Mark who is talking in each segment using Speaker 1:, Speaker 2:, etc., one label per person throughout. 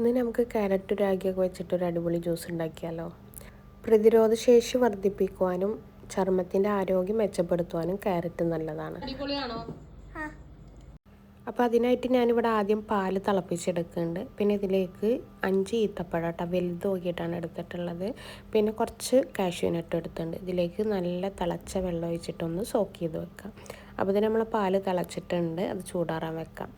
Speaker 1: ഇന്ന് നമുക്ക് ക്യാരറ്റ് രാഗിയൊക്കെ വെച്ചിട്ടൊരു അടിപൊളി ജ്യൂസ് ഉണ്ടാക്കിയാലോ? പ്രതിരോധശേഷി വർദ്ധിപ്പിക്കുവാനും ചർമ്മത്തിന്റെ ആരോഗ്യം മെച്ചപ്പെടുത്തുവാനും ക്യാരറ്റ് നല്ലതാണ്. അപ്പോൾ അതിനായിട്ട് ഞാനിവിടെ ആദ്യം പാൽ തിളപ്പിച്ചെടുക്കുന്നുണ്ട്. പിന്നെ ഇതിലേക്ക് അഞ്ച് ഈത്തപ്പഴം കേട്ടോ വലുത് നോക്കിയിട്ടാണ് എടുത്തിട്ടുള്ളത്. പിന്നെ കുറച്ച് കാഷ്യൂനട്ട് എടുത്തിട്ടുണ്ട്. ഇതിലേക്ക് നല്ല തിളച്ച വെള്ളം ഒഴിച്ചിട്ടൊന്ന് സോക്ക് ചെയ്ത് വെക്കാം. അപ്പോൾ ഇത് നമ്മൾ പാൽ തിളച്ചിട്ടുണ്ട്. അത് ചൂടാറാൻ വെക്കാം.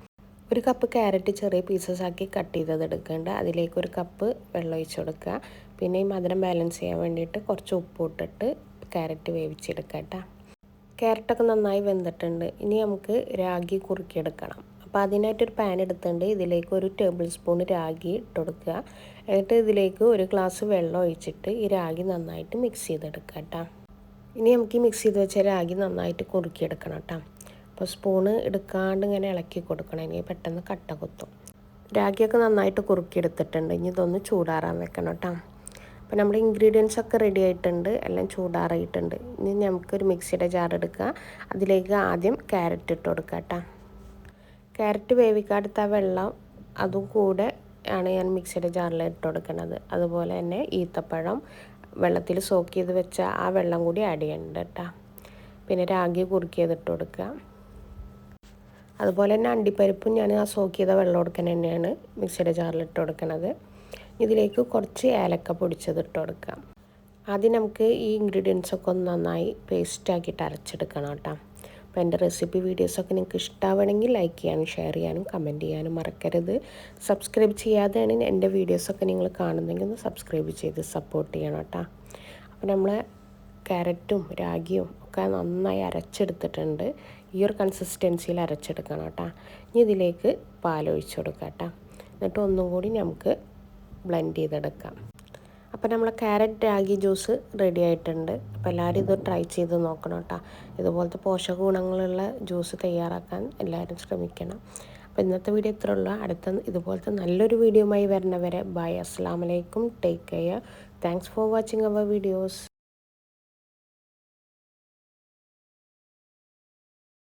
Speaker 1: ഒരു കപ്പ് ക്യാരറ്റ് ചെറിയ പീസസ് ആക്കി കട്ട് ചെയ്തത് എടുക്കേണ്ട. അതിലേക്ക് ഒരു കപ്പ് വെള്ളം ഒഴിച്ച് കൊടുക്കുക. പിന്നെ ഈ മധുരം ബാലൻസ് ചെയ്യാൻ വേണ്ടിയിട്ട് കുറച്ച് ഉപ്പ് ഇട്ടിട്ട് ക്യാരറ്റ് വേവിച്ചെടുക്കുക കേട്ടോ. ക്യാരറ്റൊക്കെ നന്നായി വെന്തിട്ടുണ്ട്. ഇനി നമുക്ക് രാഗി കുറുക്കിയെടുക്കണം. അപ്പോൾ അതിനായിട്ടൊരു പാൻ എടുത്തിട്ടുണ്ട്. ഇതിലേക്ക് ഒരു ടേബിൾ സ്പൂൺ രാഗി ഇട്ടുകൊടുക്കുക എന്നിട്ട് ഇതിലേക്ക് ഒരു ഗ്ലാസ് വെള്ളം ഒഴിച്ചിട്ട് ഈ രാഗി നന്നായിട്ട് മിക്സ് ചെയ്തെടുക്കുക കേട്ടോ. ഇനി നമുക്ക് ഈ മിക്സ് ചെയ്ത് വെച്ച രാഗി നന്നായിട്ട് കുറുക്കിയെടുക്കണം കേട്ടോ. അപ്പോൾ സ്പൂണ് എടുക്കാണ്ട് ഇങ്ങനെ ഇളക്കി കൊടുക്കണം. ഇനി പെട്ടെന്ന് കട്ട കുത്തും. രാഗിയൊക്കെ നന്നായിട്ട് കുറുക്കിയെടുത്തിട്ടുണ്ട്. ഇനി ഇതൊന്ന് ചൂടാറാൻ വെക്കണം കേട്ടോ. അപ്പോൾ നമ്മുടെ ഇൻഗ്രീഡിയൻസ് ഒക്കെ റെഡി ആയിട്ടുണ്ട്. എല്ലാം ചൂടാറായിട്ടുണ്ട്. ഇനി നമുക്കൊരു മിക്സിയുടെ ജാർ എടുക്കുക. അതിലേക്ക് ആദ്യം ക്യാരറ്റ് ഇട്ട് കൊടുക്കുക കേട്ടോ. ക്യാരറ്റ് വേവിക്കാടുത്ത വെള്ളം അതും കൂടെ ആണ് ഞാൻ മിക്സിയുടെ ജാറിൽ ഇട്ട് കൊടുക്കുന്നത്. അതുപോലെ തന്നെ ഈത്തപ്പഴം വെള്ളത്തിൽ സോക്ക് ചെയ്ത് വെച്ച ആ വെള്ളം കൂടി ആഡ് ചെയ്യേണ്ടത് കേട്ടോ. പിന്നെ രാഗി കുറുക്കിയത് ഇട്ട് കൊടുക്കുക. അതുപോലെ തന്നെ അണ്ടിപ്പരിപ്പും ഞാൻ ആ സോക്ക് ചെയ്ത വെള്ളം കൊടുക്കാൻ തന്നെയാണ് മിക്സിയുടെ ജാറിൽ ഇട്ട് കൊടുക്കുന്നത് ഇതിലേക്ക് കുറച്ച് ഏലക്ക പൊടിച്ചത് ഇട്ട് കൊടുക്കാം. ആദ്യം നമുക്ക് ഈ ഇൻഗ്രീഡിയൻസ് ഒക്കെ ഒന്ന് നന്നായി പേസ്റ്റ് ആക്കിയിട്ട് അരച്ചെടുക്കണം കേട്ടോ. അപ്പോൾ എന്റെ റെസിപ്പി വീഡിയോസൊക്കെ നിങ്ങൾക്ക് ഇഷ്ടമാവണമെങ്കിൽ ലൈക്ക് ചെയ്യാനും ഷെയർ ചെയ്യാനും കമന്റ് ചെയ്യാനും മറക്കരുത്. സബ്സ്ക്രൈബ് ചെയ്യാതെയാണ് എന്റെ വീഡിയോസൊക്കെ നിങ്ങൾ കാണുന്നെങ്കിൽ ഒന്ന് സബ്സ്ക്രൈബ് ചെയ്ത് സപ്പോർട്ട് ചെയ്യണം കേട്ടോ. അപ്പോൾ നമ്മൾ ക്യാരറ്റും രാഗിയും ഒക്കെ നന്നായി അരച്ചെടുത്തിട്ടുണ്ട്. ഈ ഒരു കൺസിസ്റ്റൻസിയിൽ അരച്ചെടുക്കണം കേട്ടോ. ഇനി ഇതിലേക്ക് പാലൊഴിച്ചു കൊടുക്കാം കേട്ടോ. എന്നിട്ട് ഒന്നും കൂടി നമുക്ക് ബ്ലെൻഡ് ചെയ്തെടുക്കാം. അപ്പോൾ നമ്മളെ ക്യാരറ്റ് രാഗി ജ്യൂസ് റെഡി ആയിട്ടുണ്ട്. അപ്പോൾ എല്ലാവരും ഇത് ട്രൈ ചെയ്ത് നോക്കണം കേട്ടോ. ഇതുപോലത്തെ പോഷക ഗുണങ്ങളുള്ള ജ്യൂസ് തയ്യാറാക്കാൻ എല്ലാവരും ശ്രമിക്കണം. അപ്പോൾ ഇന്നത്തെ വീഡിയോ ഇത്ര ഉള്ളൂ. അടുത്ത ഇതുപോലത്തെ നല്ലൊരു വീഡിയോയുമായി വരുന്നവരെ ബൈ അസ്സാം വലൈക്കും take care thanks for watching our videos